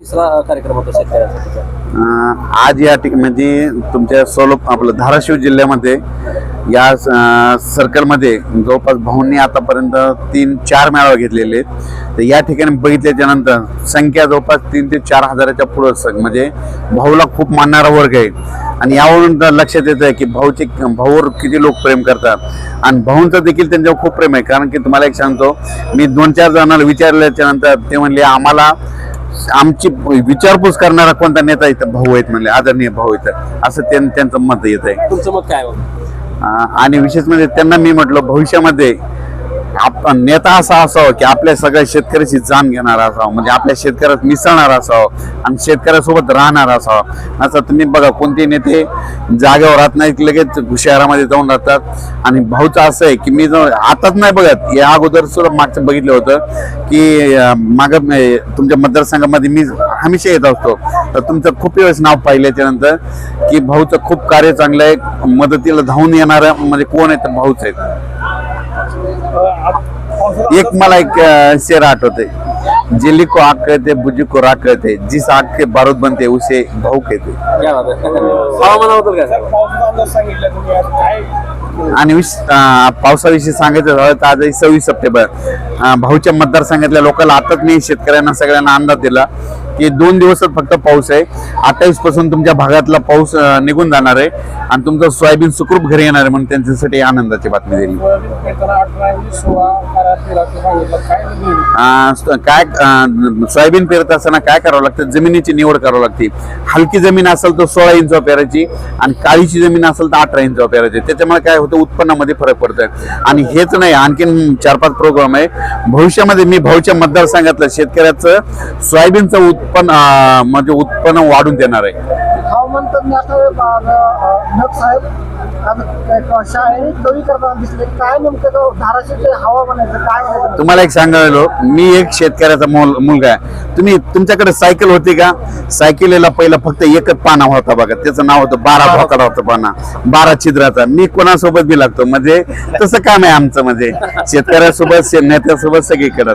तिसरा कार्यक्रम होता शेतकऱ्यांचा आज या ठिकाणी म्हणजे तुमच्या सोलो आपलं धाराशिव जिल्ह्यामध्ये या सर्कलमध्ये जवळपास भाऊंनी आतापर्यंत तीन चार मेळावे घेतलेले आहेत. तर या ठिकाणी बघितल्याच्या नंतर संख्या जवळपास तीन ते चार हजाराच्या पुढं म्हणजे भाऊला खूप मानणारा वर्ग आहे. आणि यावरून तर लक्षात येतं आहे की भाऊचे भाऊवर किती लोक प्रेम करतात. आणि भाऊंचं देखील त्यांच्यावर खूप प्रेम आहे. कारण की तुम्हाला एक सांगतो मी दोन चार जणांना विचारल्याच्या नंतर ते म्हणले आम्हाला आमची विचारपूस करणारा कोणता नेता इथं भाऊ आहेत म्हणले आदरणीय भाऊ इथं. असं त्यां- त्यांचं मत येत आहे. तुमचं मत काय आणि विशेष म्हणजे त्यांना मी म्हटलं भविष्यामध्ये नेता असा असावं की आपल्या सगळ्या शेतकऱ्याची जाण घेणारा असावं. म्हणजे आपल्या शेतकऱ्यात मिसळणार असावं आणि शेतकऱ्यासोबत राहणार असावं. असं तुम्ही बघा कोणते नेते जागेवर राहत नाहीत लगेच शहरामध्ये जाऊन राहतात. आणि भाऊचं असं आहे की मी जर आताच नाही बघत या अगोदर सुद्धा मागचं बघितलं होतं की माग म्हणजे तुमच्या मतदारसंघामध्ये मी हमेशा येत असतो. तर तुमचं खूप वेळेस नाव पाहिल्याच्या नंतर की भाऊचं खूप कार्य चांगलं आहे मदतीला धावून येणारं म्हणजे कोण आहे तर भाऊच आहेत. एक मला एक शेर आठवते जिली को आग कहते बुजी को राग कहते जिस आग के बारूद बनते उसे भाऊ कहते. आणि पावसाविषयी सांगायचं झालं तर आजही सव्वीस सप्टेंबर. भाऊच्या मतदारसंघातल्या लोकांना आताच मी शेतकऱ्यांना सगळ्यांना अंदाज दिला. की दोन दिवसच फक्त पाऊस आहे. अठ्ठावीसपासून तुमच्या भागातला पाऊस निघून जाणार आहे. आणि तुमचं सोयाबीन सुखरूप घरी येणार आहे म्हणून त्यांच्यासाठी आनंदाची बातमी दिली. काय सोयाबीन पेरत असताना काय करावं लागतं? जमिनीची निवड करावी लागते. हलकी जमीन असेल तर सोळा इंच पेरायची आणि काळीची जमीन असेल तर अठरा इंच पेरायची त्याच्यामुळे काय होतं? उत्पन्नामध्ये फरक पडतोय. आणि हेच नाही आणखीन चार पाच प्रोग्राम आहे. भविष्यामध्ये मी भाऊच्या मतदारसंघातलं शेतकऱ्याचं सोयाबीनचं उत्पन्न म्हणजे उत्पन्न वाढून देणार आहे. हवामान तज्ञ नग साहेब करताना दिसले. काय नेमकं काय तुम्हाला एक सांगायलो मी एक शेतकऱ्याचा मुल मुलगा आहे. तुम्ही तुमच्याकडे सायकल होती का? सायकलीला पहिला फक्त एकच पाना होता बघा. त्याचं नाव होतं बारा भोकडा होतं पाना. बारा छिद्राचा. मी कोणासोबत बी लागतो? म्हणजे तसं काम आहे आमचं म्हणजे. शेतकऱ्यासोबत शे- नेत्यासोबत सगळीकडं